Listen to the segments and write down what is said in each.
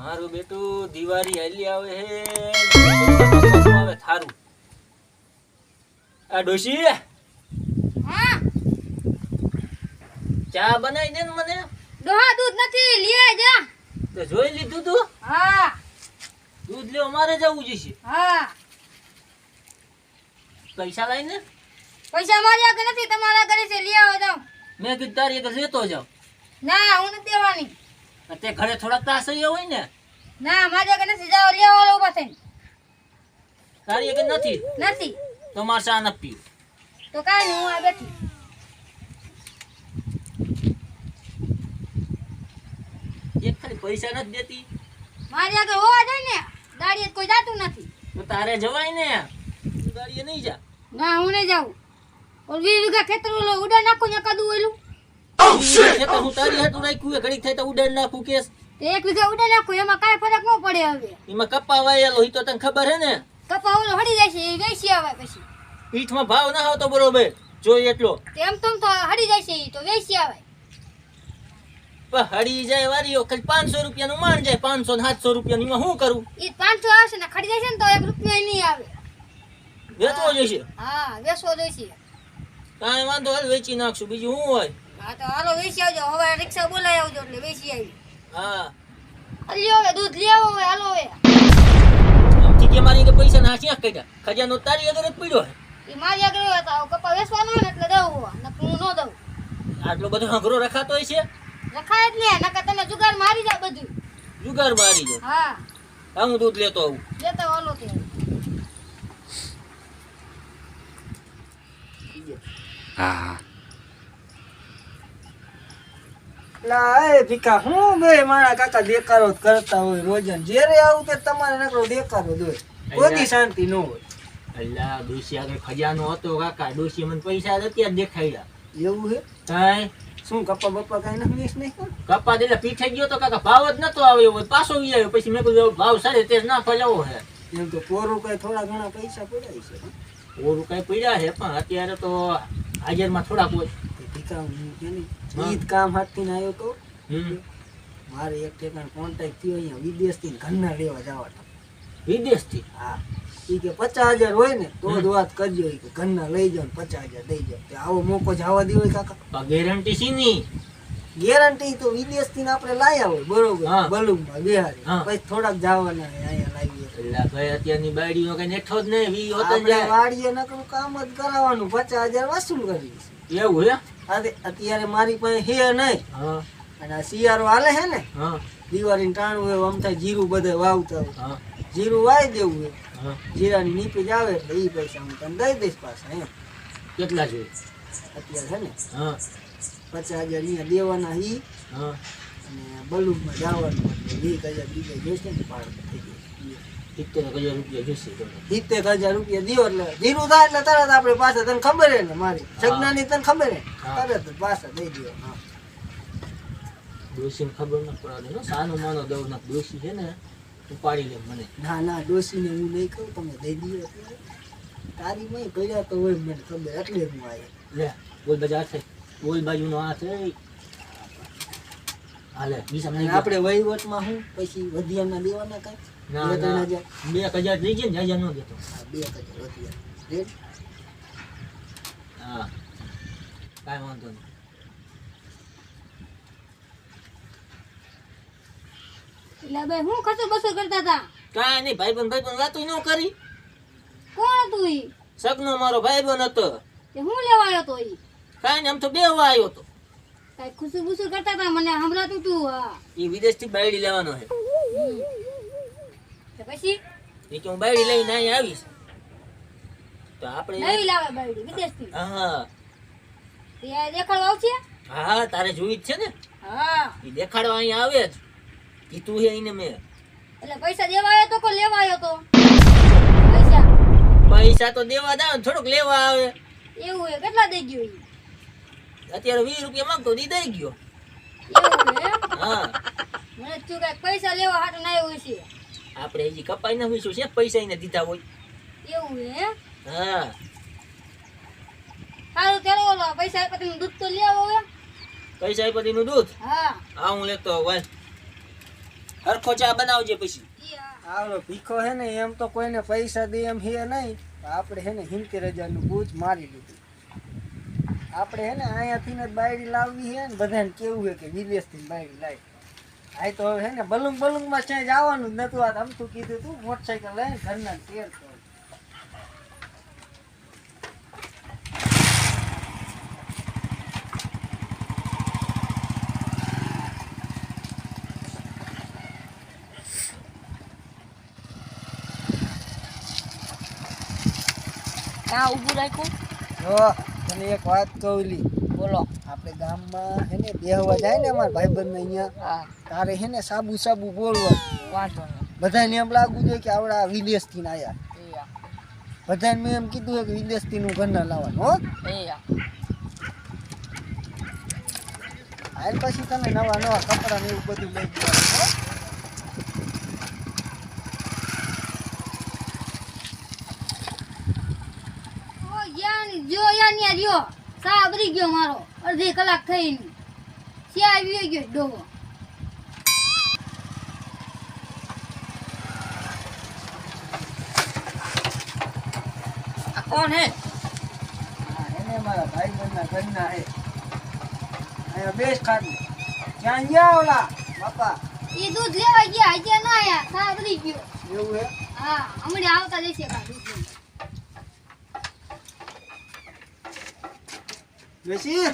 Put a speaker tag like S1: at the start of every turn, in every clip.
S1: મારું બેટું દિવાળી હાલી આવે હે. આવે થારું. આ ડોશી.
S2: હા.
S1: ચા બનાવી દે ને મને.
S2: ડોહા દૂધ નથી લઈ જા.
S1: તો જોઈ લીધું તું?
S2: હા.
S1: દૂધ લેવા મારે જવું જશે
S2: હા.
S1: પૈસા લઈને?
S2: પૈસા મારી આગળ નથી? તમારા ઘરે છે લઈ આવો જાઓ.
S1: મેં કીધું તારી આગળ લેતો જાવ
S2: ના હું નથી દેવાની.
S1: તે ઘરે થોડાક તાસૈયા હોય ને.
S2: ના મારી આગળ નથી જાવ લઈ આવો ઊભા થઈને.
S1: તારી કે નથી?
S2: નથી.
S1: તો માર ચા પીવું.
S2: તો કાઈ નહીં હું આ બેઠી.
S1: એક ખાલી પૈસા નથી દેતી.
S2: મારી આગળ હોવા જાય ને દાડીએ કોઈ જાતું નથી.
S1: તો તારે જવાય ને. ગાડીએ નહીં જા.
S2: ના હું નહીં જાઉં. ઓલ વીસ વીઘા ખેતર ઉડા નાખો ને કદું ઓલું.
S1: ખેતર હું તારી હાટું રાખ્યું હે, ઘડીક થાય તો ઉડાડ નાખું કેસ.
S2: એક વીઘા ઉડા નાખો એમાં કાંઈ ફરક ન પડે હવે.
S1: એમાં કપ્પા વાયેલો ઈ તો તને ખબર હે ને?
S2: કપા ઓલો હળી જાય છે એ વેચી આવે પછી.
S1: પીઠમાં ભાવ ના આવતો બરોબર જોઈએ એટલો.
S2: તેમ તેમ તો હળી જાય છે ઈ તો વેચી આવે.
S1: પણ હળી જાય વારીઓ ખાલી પાંચસો રૂપિયાનું માંડ જાય પાંચસો ને સાતસો રૂપિયાનું એમાં શું કરું?
S2: ઈ પાંચસો આવશે ને ખડી જાય છે ને તો એક રૂપિયા નહીં આવે.
S1: વેચવો જોઈશે?
S2: હા વેચવો જોઈશે.
S1: કાંઈ વાંધો હાલ વેચી નાખશું બીજું શું હોય?
S2: હા તો હાલો વેચી આવજો. હવે રિક્ષા બોલાવી આવજો એટલે વેચી આવી.
S1: હા.
S2: લ્યો હવે દૂધ લઈ આવો હવે હાલો હવે.
S1: કે મારી કે પૈસા ના ક્યાં કાઢ્યા? ખજાનો તારી આગળ જ પડ્યો હે.
S2: ઈ મારી આગળ હોય તો કપા વેચવાનો હોય ને એટલે દઉં ને હું ન દઉં.
S1: આટલો બધો અઘરો રખાતો હોય છે?
S2: રખાય જ ને નકર તમે જુગાર મારી જાવ બધું.
S1: જુગાર મારી દો
S2: હા.
S1: હા હું દૂધ લેતો આવું.
S2: લેતો હાલો તે.
S3: હા
S4: લા એ ભીખા હું બે મારા કાકા દેકારો કરતા હોય રોજન. જ્યારે આવું કે તમારે નકરો દેકારો હોય. કોઈ શાંતિ ન હોય.
S1: અલ્લા ડોશી આગળ ખજાનો હતો કાકા. ડોશી મને પૈસા અત્યારે દેખાડ્યા.
S4: એવું હે?
S1: કાંઈ?
S4: શું કપ્પા બપ્પા કાંઈ નથી વેચ નહીં કર
S1: કપ્પા એટલે પીઠે ગયો તો કાકા ભાવ જ નતો આવ્યો પાછો વી આવ્યો પછી મેં કીધું ભાવ સાડે તેર ના ફલાવો હે.
S4: એમ તો પોરું કઈ થોડા ઘણા પૈસા પડ્યા છે
S1: કોરું કઈ પડ્યા છે પણ અત્યારે તો હાજરમાં થોડાક હોય.
S4: તે હું કેની ઈદ કામ હાથથી ને આવ્યો તો મારે એક ઠેકાણ કોન્ટેક્ટ થયો અહીંયા વિદેશથી ઘરના લેવા જવા
S1: વિદેશથી?
S4: હા. એ કે પચાસ હજાર હોય ને તો જ વાત કરજો કે ઘરના લઈ જાઓ પચાસ હજાર દઈ જાઓ. તે આવો મોકો જવા દેવો કાકા.
S1: ગેરંટી શીની?
S4: ગેરંટી તો વિદેશથી આપણે લાયા હોય બરોબર.
S1: હા.
S4: બલુમાં બિહારી પછી થોડાક જવાના અહીંયા લાવીએ
S1: ભાઈ અત્યારની બાડીઓ કઈ નેઠો જ નહીં
S4: વાડીએ નકરું કામ જ કરાવવાનું. પચાસ હજાર વસૂલ કરીશ
S1: એવું હે
S4: અત્યારે મારી પાસે હે નહીં.
S1: હા.
S4: અને આ શિયાળો હાલે હે ને
S1: હા.
S4: દિવાળી ટાણું હોય આમ થાય જીરું બધે વાવતા હોય.
S1: હા.
S4: જીરું વાવી દેવું હોય.
S1: હા.
S4: જીરાની નીપી આવે એટલે એ પૈસા હું તને દઈ દઈશ પાછા એમ.
S1: કેટલા જોઈએ?
S4: અત્યારે છે ને
S1: હા.
S4: પચાસ હજાર અહીંયા દેવાના ઈ.
S1: હા.
S4: અને બલુમાં જવાનું વીસ હજાર બીજે જોઈશે ને પાડ થઈ જાય
S1: સિત્તેર હજાર રૂપિયા જોશે
S4: સિત્તેર હજાર રૂપિયા દિયો એટલે. જીરું થાય એટલે તરત આપણે પાછા તને ખબર ને મારી. સગનાની તને ખબર હે?
S1: હા.
S4: તરત પાછા દઈ દો હા.
S1: ડોશીને ખબર ન પડે ને સાનો માનો દઉં ના છે ને ઉપાડી લે મને.
S4: ના ના ડોસીને હું નહીં કહું તમે દઈ દો તારી મય પડ્યા તો હોય મને ખબર એટલે હું આવ્યો
S1: લે બોલ બજાર છે બોલ બાજુનો આ છે હાલે બીજા
S4: આપણે વહીવટમાં હું પછી વધ્યાના દેવાના કાંઈ?
S1: ના
S4: બે ત્રણ
S1: ના.
S4: હજાર.
S1: બે હજાર થઈ ગયા ને હજાર નો દેતો
S4: બે હજાર
S1: હા. કાંઈ વાંધો નહીં.
S2: એટલે ભાઈ હું ખસો બસો કરતા હતા?
S1: કાંઈ નહીં ભાઈબંધ ભાઈબંધ વાતું ન કરી.
S2: કોણ હતું ઈ?
S1: સગનો મારો ભાઈબંધ હતો.
S2: તે હું લેવા આવ્યો તો ઈ?
S1: કાંઈ નહીં આમ તો બે આવ્યો હતો
S2: કઈ ખુશી બુસુ કરતા હતા? મને હમણાં તું હા.
S1: એ વિદેશથી બાયડી લેવાનો છે.
S2: તો પછી?
S1: એ તો હું બાયડી લઈને અહીં આવીશ. તો આપણે
S2: નવી લાવે બાયડી વિદેશથી.
S1: હા
S2: તે દેખાડવા આવશે?
S1: હા તારે જોઈ જ છે ને?
S2: હા.
S1: એ દેખાડવા અહીંયા આવે જ. કીધું હે એને મેં.
S2: એટલે પૈસા દેવા આવ્યો તો કો લેવા આવ્યો તો? પૈસા.
S1: પૈસા તો દેવા દાવ થોડુંક લેવા આવે.
S2: એવું હે કેટલા દઈ ગયો
S1: અત્યારે વીસ રૂપિયા માંગતો દી દઈ ગયો.
S2: એવું હે?
S1: હા.
S2: મને તું કઈ પૈસા લેવા હાટું ના આવ્યું છે
S1: આપણે હજી કપાઈ ના હોઈશું છે પૈસા એને દીધા હોય.
S2: એવું હે?
S1: હા.
S2: સારું ચાલો ઓલો પૈસા પતિ નું દૂધ તો લઈ આવો
S1: પૈસા પતિ નું દૂધ?
S2: હા.
S1: હા હું લેતો હવે હરખો ચા બનાવજે પછી.
S2: ઈ
S4: આવડો ભીખો હે ને એમ તો કોઈને પૈસા દે એમ હે નહીં આપણે હે ને સિત્તેર હજારનું બૂજ મારી લીધું. આપણે હે ને અહીંયાથી ને જ બાયડી લાવવી હે ને બધાને કેવું હે કે વિદેશથી બાયડી લાવી. આ તો હવે હે ને બલુંગ બલુંગમાં ક્યાંય જવાનું જ નતું આ અમથું કીધું તું મોટરસાઇકલ લઈને ઘરના તેર તો
S2: ત્યાં ઊભું રાખ્યું
S4: જો તને એક વાત કહું લી
S2: બોલો.
S4: આપણે ગામમાં હે ને બેહવા જાય ને અમારા ભાઈબંધ અહીંયા તારે હે ને સાબુ સાબુ બોલવા
S2: વાંધો નહીં.
S4: બધાને એમ લાગવું જોઈએ કે આવડા વિદેશથી ને આયા.
S2: એ
S4: બધાને મેં એમ કીધું કે વિદેશથી નું ઘરના લાવવાનું હો. હાલ પછી તમે નવા નવા કપડા ને એવું બધું લઈ જવાનું હો.
S2: યા યાની જો રહ્યો સા બરી ગયો મારો. અડધી કલાક થઈ ને ત્યાં આવી ગયો ડોવો
S1: આ કોણ હે?
S4: એને મારા ભાઈ ભાઈબંધના ઘરના હે. અહીંયા બેસ ખાતું જ્યાં ગયા ઓલા બાપા.
S2: એ દૂધ લેવા ગયા હજી ના આયા. સાબરી ગયો.
S4: એવું હે?
S2: હા હમણાં આવતા જશે કા
S4: બેસી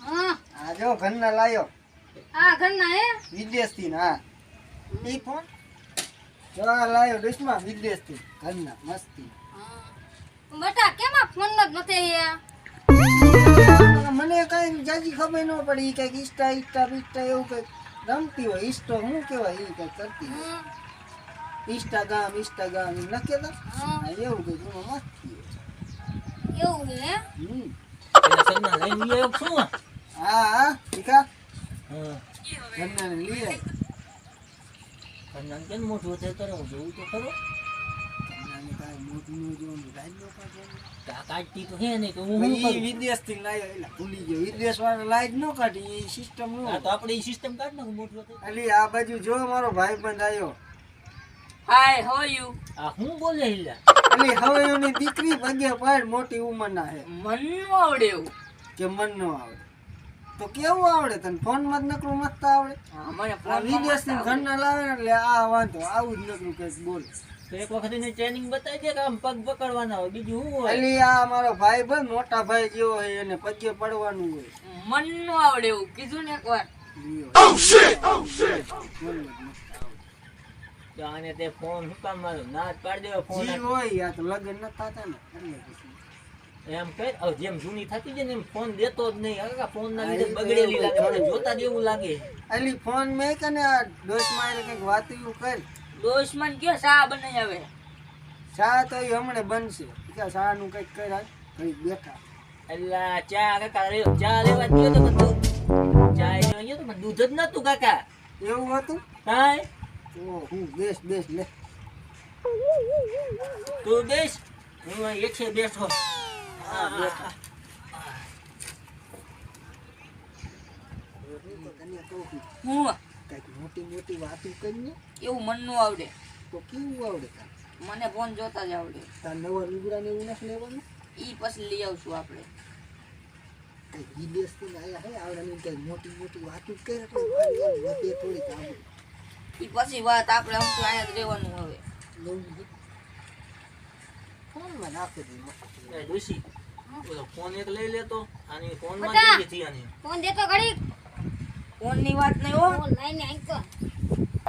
S2: હા.
S4: આ જો ઘરના લાયો.
S2: આ ઘરના હે?
S4: વિદેશથી ને હા ઈ ફોન જો આ લાયો ડિશમાં વિદેશથી ઘરના મસ્તી.
S2: બટા કેમાં ફોન જ નથી
S4: મને કઈ જાજી ખબર ન પડી કંઈક ઇસ્ટા ઇસ્ટા બિસ્ટા એવું કંઈક રમતી હોય ઈસ્ટો શું કહેવાય એ કંઈક કરતી ઇન્સ્ટાગ્રામ ઇન્સ્ટાગ્રામ એમ લખે
S2: હા,
S4: હા, એવું કંઈક મસ્તી.
S2: એવું હે?
S4: હમ.
S1: સગના લઈને ઈ આવ્યો શું?
S4: હા હા ઠીકા
S1: હા.
S4: ઘરના લઈ આય
S1: કન્યાને કેમ મોટું વધારે કરે હું જોઉં તો ખરો? આ કાઢતી તો હે નહીં તો હું
S4: પણ
S1: શું
S4: ઈ
S1: કરું?
S4: વિદેશથી લાયો એલા ભૂલી ગયો. વિદેશ વાળા લાઈટ ન કાઢી એ સિસ્ટમ
S1: તો આપણે ઈ સિસ્ટમ કાઢ મોટું
S4: આ બાજુ જો મારો ભાઈબંધ આવ્યો
S2: હાય હો યુ
S1: આ હું બોલે હિલા?
S4: અલી હવે એની દીકરી પગે પાડ મોટી ઉંમરના હે.
S2: મન આવડે એવું.
S4: કે મન નો આવડે. તો કેવું આવડે તને? ફોનમાં જ નકરું મત આવડે.
S2: મને
S4: ફોન વિદેશની ઘર ના લાવે એટલે આ વાંધો આવું જ નકરું કંઈક બોલ.
S1: તો એક વખત એની ટ્રેનિંગ બતાવી દે કે આમ પગ પકડવાના હોય બીજું શું હોય?
S4: એટલે આ મારો ભાઈ ભાઈ મોટા ભાઈ જેવો હોય એને પગે પડવાનું હોય.
S2: મનનું આવડે એવું. કીધું ને એકવાર.
S1: તો આને તે ફોન શું કામ માર્યો ના જ પાડી દેવો ફોન
S4: જી હોય આ તો લગ્ન ન થતા ને.
S1: એમ કર જેમ જૂની થતી છે ને એમ ફોન દેતો જ નહીં. હવે ફોન ના લીધે બગડેલી લાગે. મને જોતા જ એવું લાગે.
S4: અલી ફોન મેં કે ને આ ડોશ મારે કંઈક વાત એવું કર.
S2: દોસ્તમન કયો સા બનાવી આવે
S4: સા તો એ હમણે બનશે. કે શા નું કંઈક કર હાલ. ઘડીક બેઠા.
S1: અલ્લા ચા કાકા રે ચા લેવા ગયો તો બધું ચા ગયો તો દૂધ જ નતું કાકા.
S4: એવું હતું?
S1: કાંઈ?
S4: તો હું બેસ બેસ લે
S1: તું બેસ. હું અહીં બેઠો. હા, બેઠા.
S2: હું
S4: કંઈક મોટી મોટી વાતો કરીને
S2: એવું મનનું આવડે.
S4: તો કેવું આવડે
S2: મને ફોન જોતા જ આવડે.
S4: તાર નવા લુગડા ને એવું નથી લેવાનું
S2: ઈ પછી લઈ આવશું આપણે.
S4: કંઈક વિદેશથી આયા હે? આવડાની કંઈક મોટી મોટી વાતો કરે આવડે
S2: ઈ પછી વાત આપણે આમ તો અહીંયા જ રહેવાનું હવે.
S4: ફોનમાં નાખી દે મસ્ત.
S1: એ ડોશી ઓલો ફોન એક લઈ લેતો અને ફોનમાં
S2: બટા.
S1: જઈએ છીએ આની
S2: ફોન દેતો ઘડી ફોનની વાત નહીં હો ફોન લઈને આંકો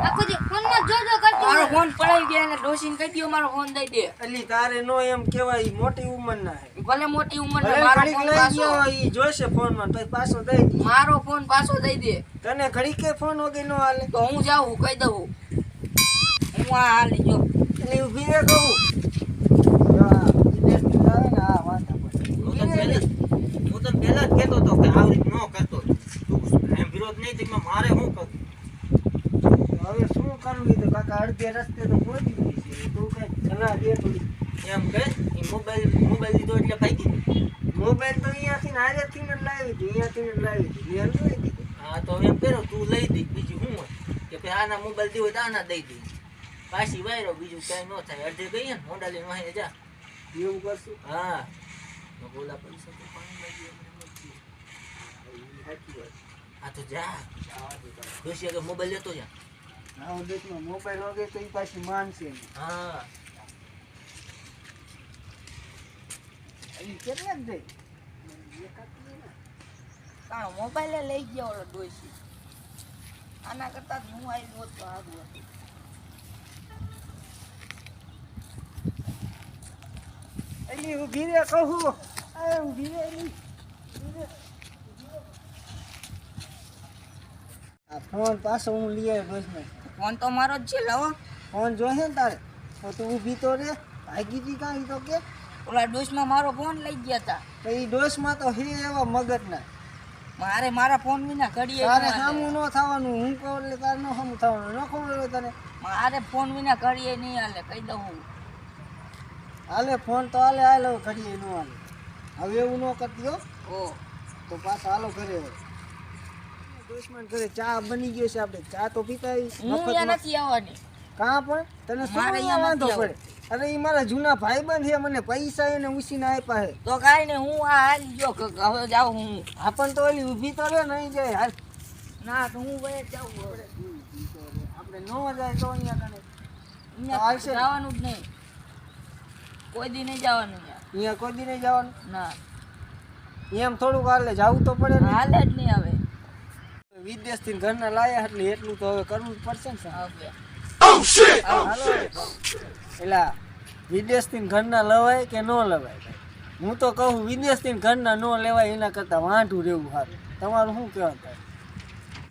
S2: ફોનમાં જોજો કરતો મારો ફોન પડાઈ ગયા અને ડોસીને કહી દયો મારો ફોન દઈ દે.
S4: અલી તારે નો એમ કહેવાય મોટી ઉંમર ના
S2: ભલે મોટી ઉંમર
S4: ભલે
S2: મારો
S4: ઘડીક
S2: ફોન પાછો
S4: ગયો ઈ જોશે ફોનમાં તો પાછો દઈ દે.
S2: મારો ફોન પાછો દઈ દે.
S4: તને ઘડી કે ફોન વગર નો હાલે?
S2: તો હું જાઉં કહી દઉં. હું આ હાલી જો.
S4: એટલે ઊભી રે કહું. ને.
S1: હું તો પહેલા હું તો પહેલા જ કહેતો હતો કે આવી ન કરતો. તું એમ વિરોધ નહીં મારે શું
S4: શું કરવું તો કાકા અડધે રસ્તે તો પહોંચી ગઈ છે. તું કઈ સલાહ દે થોડી
S1: એમ કે એ મોબાઈલ મોબાઈલ લીધો એટલે ભાઈ
S4: મોબાઈલ તો અહીંયાથી ને હારેથી ને લાવી હતી અહીંયાથી ને લાવી હતી એમ લઈ દીધી.
S1: હા તો એમ કરો તું લઈ દઈ બીજું શું હોય? કે ભાઈ આના મોબાઈલ દીવો તો આના દઈ દઈ પાછી વાયરો બીજું કઈ ન થાય. અડધે ગઈ ને મોડા લઈને વાહીને જા.
S4: એવું કરશું?
S1: હા. બોલા પૈસા તો
S4: સાચી વાત.
S1: આ તો જા. ડોશી આગળ મોબાઈલ લેતો જા.
S4: આવો દેશમાં મોબાઈલ વગર તો એ પાછી માનશે
S1: હા.
S4: એ કેટલા જ દે?
S5: તારો મોબાઈલ લઈ ગયા ઓલો ડોશી. આના કરતાં જ હું આવી હોત તો સારું હતું.
S4: એલી ઊભી રે કહું. એ ઊભી રે આ ફોન પાછો હું લઈ આવ્યો બસમાં.
S5: ફોન તો મારો જ છે લાવો.
S4: ફોન જોશે ને તારે? તો તું ઊભી તો રે. ભાગી હતી કાંઈ તો કે?
S5: ઓલા ડોસમાં મારો ફોન લઈ ગયા હતા
S4: તો એ ડોસમાં તો હે એવા મગજના.
S5: મારે મારા ફોન વિના ઘડીએ
S4: તારે. સામું ન થવાનું. હું કહું એટલે તારે ન સામું થવાનું. ન ખબર હોય તને?
S5: મારે ફોન વિના ઘડીએ નહીં હાલે કહી દઉં હું.
S4: હાલે ફોન તો હાલે હાલે ઘડીએ ન હાલે. હવે એવું ન કરતી હો.
S5: ઓ.
S4: તો પાછા હાલો ઘરે હવે. દુશ્મન ઘરે ચા બની ગયો છે આપણે ચા તો પીતા
S5: હું નથી આવવાની.
S4: કાં પણ? તને શું વાંધો પડે? અરે એ મારા જૂના ભાઈબંધ છે મને પૈસા એને ઉછીને આપ્યા છે.
S5: તો કાંઈ હું આ હાલી ગયો હવે જાઉં હું.
S4: આપણ તો ઓલી ઊભી તો રે નહીં જાય હાલ.
S5: ના તો હું વયે જાઉં.
S4: આપણે ન જાય તો અહીંયા કને.
S5: જવાનું જ નહીં. કોઈ દી નહીં જવાનું અહીંયા.
S4: અહીંયા કોઈ દી નહીં જવાનું?
S5: ના.
S4: એમ થોડુંક હાલે જવું તો પડે ને.
S5: હાલે જ નહીં હવે.
S4: વિદેશથી ઘરના લાયા એટલે એટલું તો હવે કરવું જ પડશે ને સાહેબ. હાલો. એલા વિદેશથી ઘરના લવાય કે ન લવાય હું તો કહું વિદેશથી ઘરના ન લેવાય એના કરતાં વાંઢું રહેવું સારું. તમારું શું કહેવાનું?